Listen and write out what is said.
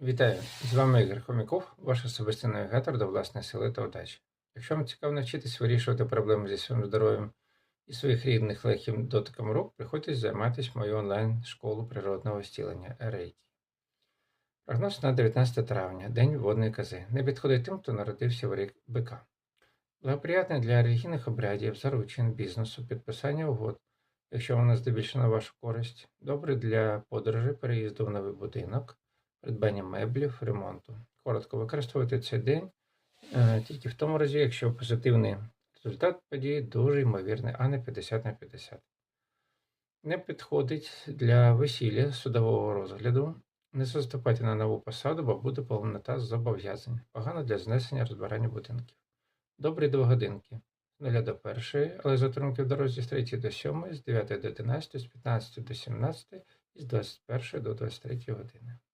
Вітаю! З вами Ігор Хомяков, ваш особистий навігатор до власної сили та удачі. Якщо вам цікаво навчитись вирішувати проблеми зі своїм здоров'ям і своїх рідних легким дотиком рук, приходьте займатися мою онлайн-школу природного зцілення Рейкі. Прогноз на 19 травня, День водної кози. Не підходить тим, хто народився в рік бика. Благоприятний для релігійних обрядів, заручин, бізнесу, підписання угод, якщо вона здебільшого на вашу користь. Добре для подорожей, переїзду в новий будинок, придбання меблів, ремонту. Коротко використовуйте цей день е, тільки в тому разі, якщо позитивний результат події дуже ймовірний, а не 50 на 50. Не підходить для весілля судового розгляду. Не заступайте на нову посаду, бо буде повнота зобов'язань. Погано для знесення розбирання будинків. Добрі двогодинки. З 0 до 1, але затримки в дорозі з 3 до 7, з 9 до 11, з 15 до 17 і з 21 до 23 години.